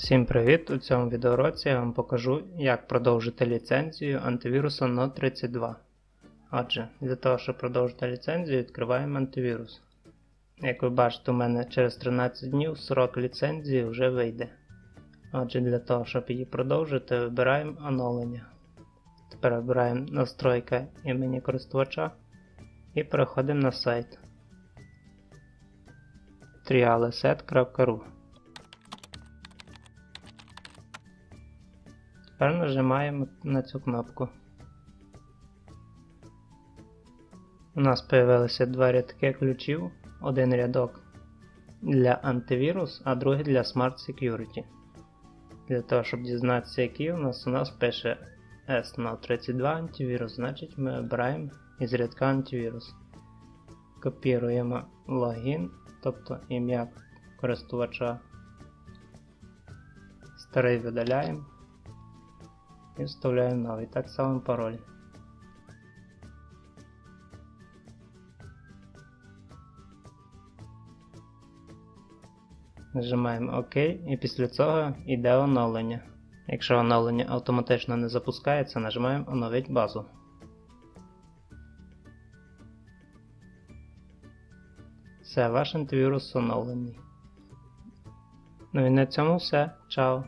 Всім привіт! У цьому відеоуроці я вам покажу, як продовжити ліцензію антивірусу No32. Отже, для того, щоб продовжити ліцензію, відкриваємо антивірус. Як ви бачите, у мене через 13 днів срок ліцензії вже вийде. Отже, для того, щоб її продовжити, вибираємо оновлення. Тепер вибираємо настройка імені користувача і переходимо на сайт trialeset.ru Тепер нажимаємо на цю кнопку. У нас з'явилися два рядки ключів, один рядок для антивірус, а другий для Smart Security. Для того, щоб дізнатися, який у нас, у нас пише S032 антивірус, значить ми обираємо із рядка антивірус. Копіруємо логін, тобто ім'я користувача. Старий видаляємо і вставляємо новий, так само пароль. Нажимаємо ОК і після цього йде оновлення. Якщо оновлення автоматично не запускається, нажимаємо Оновить базу. Все, ваш антивірус оновлений. Ну і на цьому все. Чао!